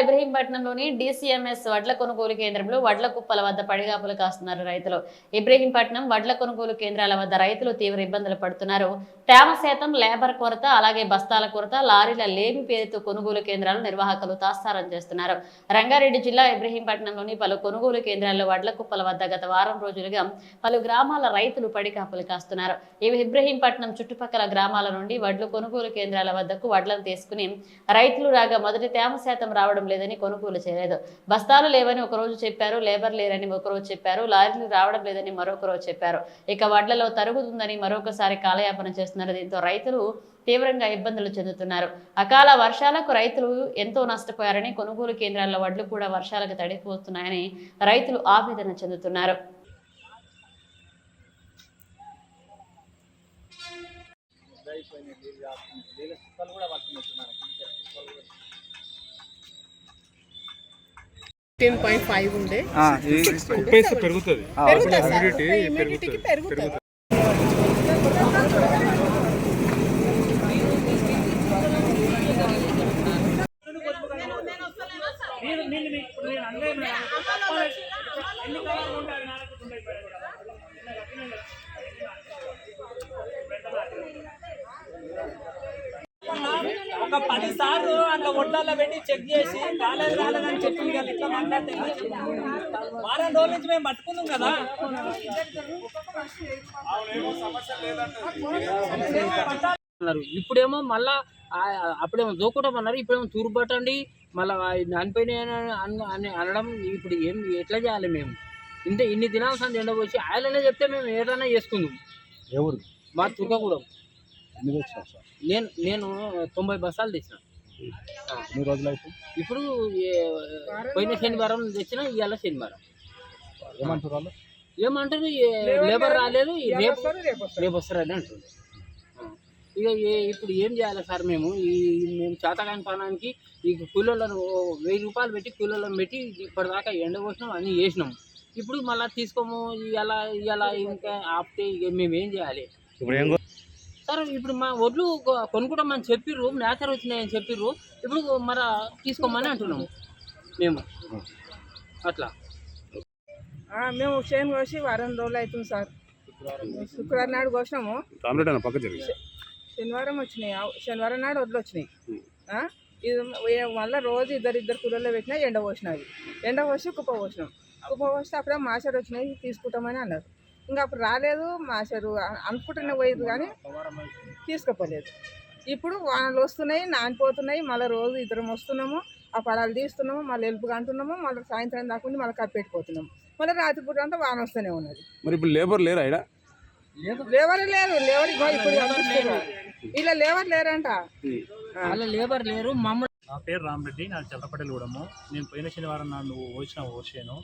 జిల్లా ఇబ్రహీంపట్నంలోని డీసీఎంఎస్ వడ్ల కొనుగోలు కేంద్రంలో వడ్ల కుప్పల వద్ద పడిగాపులు కాస్తున్నారు రైతులు. ఇబ్రహీంపట్నం వడ్ల కొనుగోలు కేంద్రాల వద్ద రైతులు తీవ్ర ఇబ్బందులు పడుతున్నారు. తేమ శాతం లేబర్ కొరత అలాగే బస్తాల కొరత లారీల లేమి పేరుతో కొనుగోలు కేంద్రాలు నిర్వాహకులు తాస్తారం చేస్తున్నారు. రంగారెడ్డి జిల్లా ఇబ్రహీంపట్నంలోని పలు కొనుగోలు కేంద్రాల్లో వడ్ల కుప్పల వద్ద గత వారం రోజులుగా పలు గ్రామాల రైతులు పడికాపులు కాస్తున్నారు. ఇవి ఇబ్రహీంపట్నం చుట్టుపక్కల గ్రామాల నుండి వడ్లు కొనుగోలు కేంద్రాల వద్దకు వడ్లను తీసుకుని రైతులు రాగా మొదటి తేమ శాతం రావడం లేదని కొనుగోలు చేయలేదు. బస్తాలు లేవని ఒకరోజు చెప్పారు లేబర్ లేరని ఒకరోజు చెప్పారు లారీలు రావడం లేదని మరొక రోజు చెప్పారు. ఇక వడ్లలో తరుగుతుందని మరొకసారి కాలయాపన చేస్తున్నారు. దీంతో రైతులు తీవ్రంగా ఇబ్బందులు చెందుతున్నారు. అకాల వర్షాలకు రైతులు ఎంతో నష్టపోయారని కొనుగోలు కేంద్రాల్లో వడ్లు కూడా వర్షాలకు తడిపోతున్నాయని రైతులు ఆవేదన చెందుతున్నారు. ఫిఫ్టీన్ పాయింట్ ఫైవ్ ఉండే. పెరుగుతుంది. పెరుగుతుంది. ఒక పది సార్లు అట్లా ఒడ్లలో పెట్టి చెక్ చేసి కాలేదు కాలేదని చెప్పింది కదా ఇట్లా మాట్లాడితే వారం రోజుల నుంచి మేము పట్టుకున్నాం కదా. అన్నారు. ఇప్పుడేమో మళ్ళా అప్పుడేమో దూకడం అన్నారు ఇప్పుడేమో తూర్పు పట్టండి మళ్ళీ దానిపైన అని అనడం ఇప్పుడు ఏం ఎట్లా చేయాలి మేము? ఇంత ఇన్ని దినాల సంది ఎండబోసి ఆయననే చెప్తే మేము ఏదైనా చేసుకుందాం. ఎవరు? మా తుర్కగూడెం. ఎన్ని తెచ్చినావు సార్ నేను నేను తొంభై బస్సాలు తెచ్చిన. ఎన్ని రోజులు అయితే? ఇప్పుడు ఏ- పోయిన శనివారం తెచ్చిన ఇవాళ శనివారం. ఏమంటారు వాళ్ళు? ఏమంటారు? ఏ- లేబర్ రాలేదు ఈ రేపు రేపు వస్తారు. వస్తారని అంటుంది. ఇక ఏ- ఇప్పుడు ఏం చేయాలి సార్ మేము? ఈ మేము చేతకాని పనానికి ఈ కూలీలను ఓ వెయ్యి రూపాయలు పెట్టి కూలీలను పెట్టి ఇప్పటిదాకా ఎండ పోసినాం అన్నీ చేసినాం ఇప్పుడు మళ్ళీ తీసుకోము ఇలా ఇలా ఇంకా ఆపితే ఇక మేము ఏం చేయాలి? ఇప్పుడు ఏం సార్ ఇప్పుడు మా ఒడ్లు కొనుక్కుంటామని చెప్పిర్రు మేకర్ వచ్చినాయని చెప్పిర్రు. ఇప్పుడు మరి తీసుకోమని అంటున్నాము. మేము. అట్లా. ఆ, మేము చేను కోసి వారం రోజులు అవుతుంది సార్. శుక్రవారం నాడు కోసినాము. శనివారం వచ్చినాయి. శనివారం నాడు వడ్లు వచ్చినాయి. ఆ, ఇది మళ్ళీ రోజు ఇద్దరు ఇద్దరు కూరల్లో పెట్టినా ఎండ పోసినవి ఎండ పోసి కుప్ప పోసినాం. కుప్ప పోస్తే అప్పుడే మాషర్ వచ్చినాయి తీసుకుంటామని అన్నారు. ఇంకా అప్పుడు రాలేదు మాషరు అ- అనుకుంటూనే పోయేది కానీ తీసుకుపోలేదు. ఇప్పుడు వానలు వస్తున్నాయి నానిపోతున్నాయి మళ్ళీ రోజు ఇద్దరం వస్తున్నాము ఆ పడాలు తీస్తున్నాము మళ్ళీ ఎలుపుగా అంటున్నాము మళ్ళీ సాయంత్రం దాకా ఉండి మళ్ళీ కప్పెట్టుకోతున్నాము మళ్ళీ రాత్రిపూట అంతా వాన వస్తూనే ఉన్నది. మరి ఇప్పుడు లేబర్ లేరా ఇక్కడ లేవరు లేరు లేవరు ఇగో ఇప్పుడు. ఇలా లేవరు లేరంట. లేబర్ లేరు మమ్మల్ని నా పేరు రామరెడ్డి నాకు చల్లపట్టెలగూడము నేను పోయిన శనివారం నువ్వు వచ్చిన ఓసాను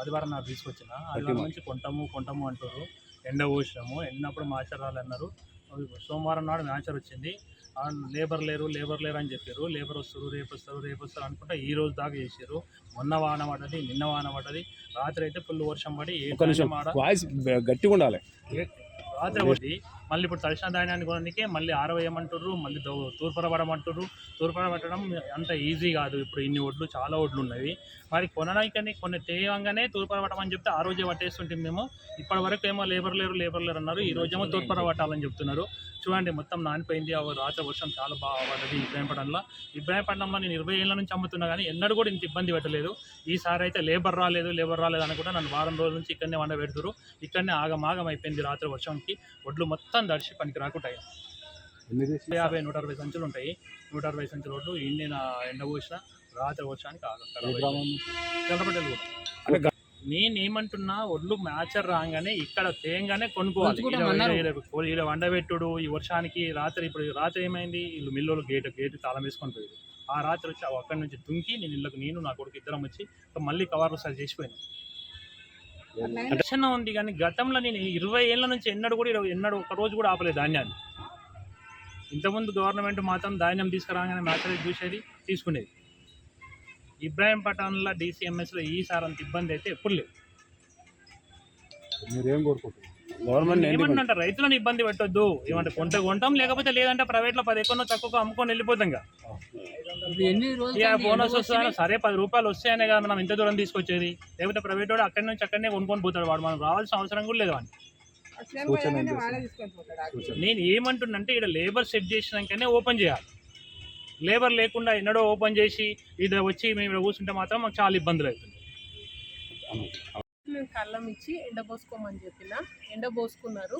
ఆదివారం నాడు తీసుకొచ్చిన. ఆదివారం నుంచి కొంటాము కొంటాము అంటారు ఎండ పోసినాము. ఎండినప్పుడు మాచరాలు అన్నారు. సోమవారం నాడు మ్యాచర్ వచ్చింది. లేబర్ లేరు లేబర్ లేరు అని చెప్పారు లేబర్ వస్తారు రేపు వస్తారు రేపు వస్తారు అనుకుంటా ఈ రోజు దాకా చేసారు మొన్న వాన పడ్డది నిన్న వాన పడ్డది. రాత్రి అయితే ఫుల్ వర్షం పడి ఏ వాయిస్ గట్టిగా ఉండాలి రాత్రి ఒకటి మళ్ళీ ఇప్పుడు తడిసిన ధాన్యాన్ని కొనడానికే మళ్ళీ ఆరవేయమంటారు మళ్ళీ దో- తూర్పుర పడమంటారు తూర్పుర పట్టడం అంత ఈజీ కాదు. ఇప్పుడు ఇన్ని ఒడ్లు చాలా ఒడ్లు ఉన్నవి. మరి కొనడానికని కొన్ని తేవంగానే తూర్పుర పట్టమని చెప్తే ఆ రోజే పట్టేస్తుంటే మేము. ఇప్పటి వరకు ఏమో లేబర్ లేరు లేబర్ లేరు అన్నారు. ఈ రోజేమో తూర్పుర పట్టాలని చెప్తున్నారు. చూడండి మొత్తం నానిపోయింది. ఆ రాత్రి వర్షం చాలా బాగా పడ్డది ఇబ్రాహీంపట్నంలో. ఇబ్రాహీంపట్నంలో నేను ఇరవై ఏళ్ళ నుంచి అమ్ముతున్నా కానీ ఎన్నడూ కూడా ఇంత ఇబ్బంది పెట్టలేదు. ఈసారి అయితే లేబర్ రాలేదు లేబర్ రాలేదు అనుకుంటా నన్ను వారం రోజుల నుంచి ఇక్కడనే వండ పెడుతురు ఇక్కడనే ఆగమాగం అయిపోయింది రాత్రి వర్షంకి. ఒడ్లు మొత్తం దర్శి పనికి రాకుండా యాభై నూట అరవై సంచులు ఉంటాయి. నూట అరవై సంచులు ఇండి నా ఎండ పోసిన రాత్రి వర్షానికి? చంద్రపట్టెలు కూడా. నేనేమంటున్నా ఒడ్లు మ్యాచర్ రాగానే ఇక్కడ తేయంగానే కొనుక్కోవాలి. ఈడ వండబెట్టుడు ఈ వర్షానికి రాత్రి ఇప్పుడు రాత్రి ఏమైంది? వీళ్ళు మిల్లులు గేట్ గేట్ తాళం వేసుకొని పోయారు. ఆ రాత్రి వచ్చి అక్కడి నుంచి దుంకి నేను ఇళ్ళకి నేను నా కొడుకు ఇద్దరం వచ్చి మళ్ళీ కవర్లు సరి చేసిపోయాను. దర్శనం ఉంది కానీ గతంలో నేను ఇరవై ఏళ్ళ నుంచి ఎన్నడూ కూడా ఎన్నడూ ఒక రోజు కూడా ఆపలేదు ధాన్యాన్ని. ఇంతకుముందు గవర్నమెంట్ మాత్రం ధాన్యం తీసుకురాగానే మ్యాచరేజ్ చూసేది తీసుకునేది. ఇబ్రాహీంపట్నంలో డీసీఎంఎస్లో ఈసారి అంత ఇబ్బంది అయితే ఎప్పుడు లేదు. మీరేం కోరుకుంటున్నారు? గవర్నమెంట్ ఏమంటే రైతులను ఇబ్బంది పెట్టొద్దు. ఏమంటే కొంట కొంటాం లేకపోతే లేదంటే ప్రైవేట్లో పది ఎక్కువ తక్కువ అమ్ముకొని వెళ్ళిపోతాం ఇక. ఇది ఎన్ని రోజులు ఇక అయింది? బోనస్ వస్తుందని వచ్చినాయి? సరే పది రూపాయలు వస్తాయనే కదా మనం ఇంత దూరం తీసుకొచ్చేది. లేకపోతే ప్రైవేట్ వాడు అక్కడి నుంచి అక్కడనే కొనుక్కొని పోతాడు వాడు. మనం రావాల్సిన అవసరం కూడా లేదు వాడిని ఆఖరికి. నేను ఏమంటున్నంటే ఇక్కడ లేబర్ సెట్ చేసినాకనే ఓపెన్ చేయాలి. లేబర్ లేకుండా ఎన్నడో ఓపెన్ చేసి ఇది వచ్చి మేము ఇక్కడ కూర్చుంటే మాత్రం మాకు చాలా ఇబ్బందులు అవుతుంది నేను కళ్ళం ఇచ్చి ఎండబోసుకోమని చెప్పిన. ఎండబోసుకున్నారు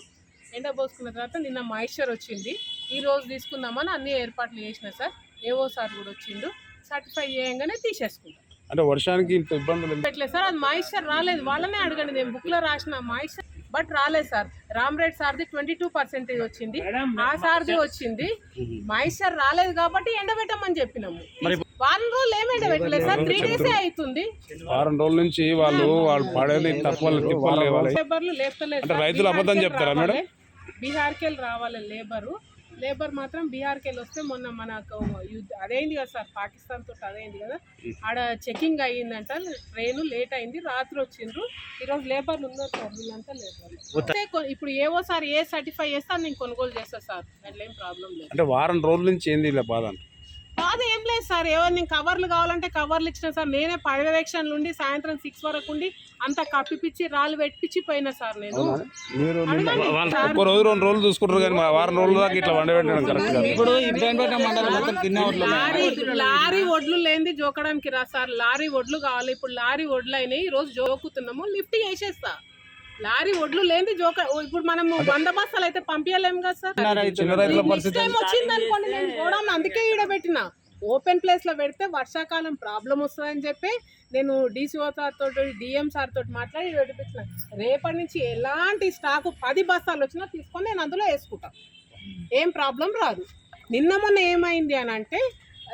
ఎండబోసుకున్న తర్వాత నిన్న మాయిశ్చర్ వచ్చింది. ఈ రోజు తీసుకుందామని అన్ని ఏర్పాట్లు చేసిన సార్. ఏవో సార్ కూడా వచ్చిండు. సర్టిఫై చేయంగానే తీసేసుకుంటాం అంటే వర్షానికి ఇంత ఇబ్బందులు సార్ అది మాయిశ్చర్ రాలేదు. వాళ్ళనే అడగండి. నేను బుక్లో రాసిన. మాయిశ్చర్ బట్ రాలేదు సార్. రామ్ రెడ్డి సార్ది ట్వంటీ టూ పర్సెంటేజ్ వచ్చింది. ఆ సార్ది వచ్చింది. మాయిశ్చర్ రాలేదు కాబట్టి ఎండబెట్టమని చెప్పినాము. వారం రోజులు ఏమి ఎండబెట్టలేదు సార్. త్రీ డేసే అవుతుంది వారం రోజుల నుంచి వాళ్ళు వాళ్ళు పడేది తిప్పలు లేవాలి. రైతులు అబద్ధం చెప్తారా మేడం? బీహార్కి వెళ్ళి రావాలి లేబరు. లేబర్ మాత్రం బీహార్కి వెళ్ళి వస్తే మొన్న మనకు యుద్ధ అదేంది కదా సార్ పాకిస్తాన్ తోటి అదేంది కదా. ఆడ చెకింగ్ అయ్యిందంట ట్రైన్ లేట్ అయింది రాత్రి వచ్చిండ్రు. ఈరోజు లేబర్లు ఉన్నారు సార్ వీళ్ళంతా లేబర్ ఇప్పుడు ఏవో సార్ ఏ సర్టిఫై చేస్తే అది నేను కొనుగోలు చేస్తా సార్ అట్లా ఏం ప్రాబ్లం లేదు. అంటే వారం రోజుల నుంచి ఏంది ఇలా బాధ అంటే బాధ ఏం లేదు సార్. ఏవో నేను కవర్లు కావాలంటే కవర్లు ఇచ్చిన సార్. నేనే పర్యవేక్షణ నుండి సాయంత్రం సిక్స్ వరకు ఉండి అంతా కప్పిపిచ్చి రాళ్ళు పెట్టించి పోయినా సార్ నేను. ఒక్క రోజు రెండు రోజులు చూసుకుంటారు కానీ మా వారం రోజుల దాకా ఇట్లా వండబెట్టడం కరెక్ట్ ఇప్పుడు. లారీ లారీ ఒడ్లు లేనిది జోకడానికి రా సార్. లారీ ఒడ్లు కావాలి. ఇప్పుడు లారీ ఒడ్లు అయినాయి. ఈ రోజు జోకుతున్నాము. లిఫ్ట్ చేసేస్తా. లారీ ఒడ్లు లేనిది జోక ఇప్పుడు మనం వంద బస్తాలు అయితే పంపించలేము కదా సార్? నెక్స్ట్ టైం వచ్చింది అనుకోండి నేను గోడౌన్ అందుకే ఈడ పెట్టిన. ఓపెన్ ప్లేస్లో పెడితే వర్షాకాలం ప్రాబ్లం వస్తుందని చెప్పి నేను డీసీఓ సార్ తోటి డిఎం సార్ తోటి మాట్లాడి ఈడ పెట్టించిన రేపటి నుంచి ఎలాంటి స్టాకు పది బస్తాలు వచ్చినా తీసుకొని నేను అందులో వేసుకుంటా. ఏం ప్రాబ్లం రాదు. నిన్న మొన్న ఏమైంది అని అంటే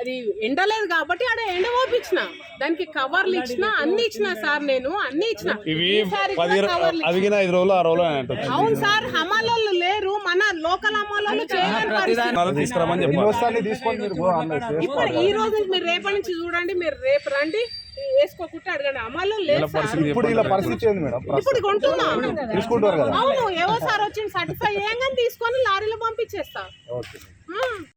అది ఎండలేదు కాబట్టి ఆడ ఎండ ఓపించిన దానికి కవర్లు ఇచ్చిన అన్ని ఇచ్చిన సార్ నేను అన్ని ఇచ్చిన. అవును సార్ హమాలోళ్ళు లేరు మన లోకల్ హమాలోళ్ళు ఇప్పుడు ఈ రోజు నుంచి మీరు రేపటి నుంచి చూడండి మీరు రేపు రండి వేసుకోకుంటే అడగండి. అమలు లేదు ఇప్పుడు ఇలా పరిస్థితి ఏంది మేడం? ఇప్పుడు కొంటున్నా. తీసుకుంటారు కదా. అవును ఏవో సార్ వచ్చింది సర్టిఫై చేయంగానే తీసుకొని లారీలో పంపించేస్తా. ఓకే.